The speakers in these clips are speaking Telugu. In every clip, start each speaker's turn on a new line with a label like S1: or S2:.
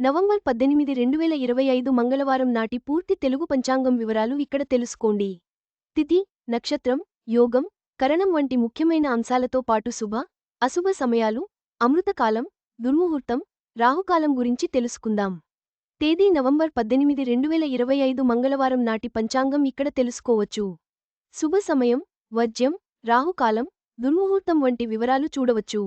S1: నవంబర్ పద్దెనిమిది రెండు వేల ఇరవై ఐదు మంగళవారం నాటి పూర్తి తెలుగు పంచాంగం వివరాలు ఇక్కడ తెలుసుకోండి. తిథి నక్షత్రం యోగం కరణం వంటి ముఖ్యమైన అంశాలతో పాటు శుభ అశుభ సమయాలు అమృతకాలం దుర్ముహూర్తం రాహుకాలం గురించి తెలుసుకుందాం. తేదీ నవంబర్ పద్దెనిమిది రెండు వేల ఇరవై ఐదు మంగళవారం నాటి పంచాంగం ఇక్కడ తెలుసుకోవచ్చు. శుభ సమయం వజ్యం రాహుకాలం దుర్ముహూర్తం వంటి వివరాలు చూడవచ్చు.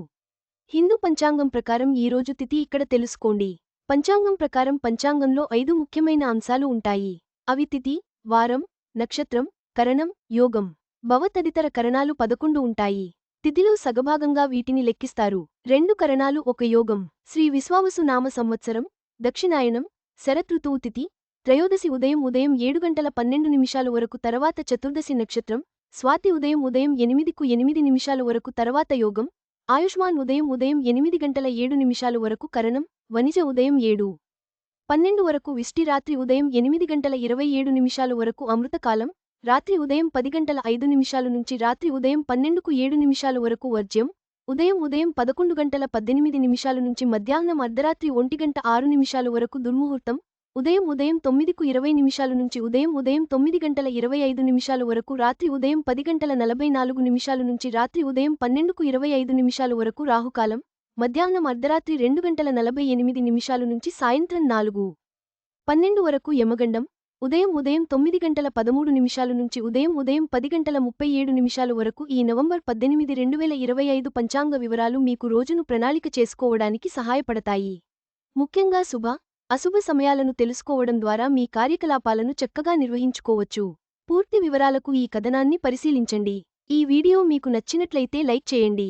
S1: హిందూ పంచాంగం ప్రకారం ఈరోజు తిథి ఇక్కడ తెలుసుకోండి. పంచాంగం ప్రకారం పంచాంగంలో ఐదు ముఖ్యమైన అంశాలు ఉంటాయి. అవి తిథి వారం నక్షత్రం కరణం యోగం. భవ తదితర కరణాలు పదకొండు ఉంటాయి. తిథిలో సగభాగంగా వీటిని లెక్కిస్తారు. రెండు కరణాలు ఒక యోగం. శ్రీ విశ్వావసు నామ సంవత్సరం దక్షిణాయనం శరతృతువు తిథి త్రయోదశి ఉదయం ఉదయం ఏడు గంటల పన్నెండు నిమిషాల వరకు తర్వాత చతుర్దశి నక్షత్రం స్వాతి ఉదయం ఉదయం ఎనిమిదికు ఎనిమిది నిమిషాల వరకు తర్వాత యోగం ఆయుష్మాన్ ఉదయం ఉదయం ఎనిమిది గంటల ఏడు నిమిషాలు వరకు కరణం వనిజ ఉదయం ఏడు. పన్నెండు వరకు విష్టి రాత్రి ఉదయం ఎనిమిది గంటల ఇరవై ఏడు నిమిషాలు వరకు అమృతకాలం రాత్రి ఉదయం పది గంటల ఐదు నిమిషాలు నుంచి రాత్రి ఉదయం పన్నెండుకు ఏడు నిమిషాలు వరకు వర్జ్యం ఉదయం ఉదయం పదకొండు గంటల పద్దెనిమిది నిమిషాల నుంచి మధ్యాహ్నం అర్ధరాత్రి ఒంటి గంట ఆరు నిమిషాలు వరకు దుర్ముహూర్తం ఉదయం ఉదయం తొమ్మిదికు ఇరవై నిమిషాల నుంచి ఉదయం ఉదయం తొమ్మిది గంటల ఇరవై ఐదు నిమిషాల వరకు రాత్రి ఉదయం పది గంటల నలభై నాలుగు నిమిషాల నుంచి రాత్రి ఉదయం పన్నెండుకు ఇరవై ఐదు నిమిషాల వరకు రాహుకాలం మధ్యాహ్నం అర్ధరాత్రి రెండు గంటల నలభై ఎనిమిది నిమిషాలు నుంచి సాయంత్రం నాలుగు. పన్నెండు వరకు యమగండం ఉదయం ఉదయం తొమ్మిది గంటల పదమూడు నిమిషాలు నుంచి ఉదయం ఉదయం పది గంటల ముప్పై ఏడు నిమిషాలు వరకు ఈ నవంబర్ పద్దెనిమిది రెండు వేల ఇరవై ఐదు పంచాంగ వివరాలు మీకు రోజును ప్రణాళిక చేసుకోవడానికి సహాయపడతాయి. ముఖ్యంగా శుభ అశుభ సమయాలను తెలుసుకోవడం ద్వారా మీ కార్యకలాపాలను చక్కగా నిర్వహించుకోవచ్చు. పూర్తి వివరాలకు ఈ కథనాన్ని పరిశీలించండి. ఈ వీడియో మీకు నచ్చినట్లయితే లైక్ చేయండి.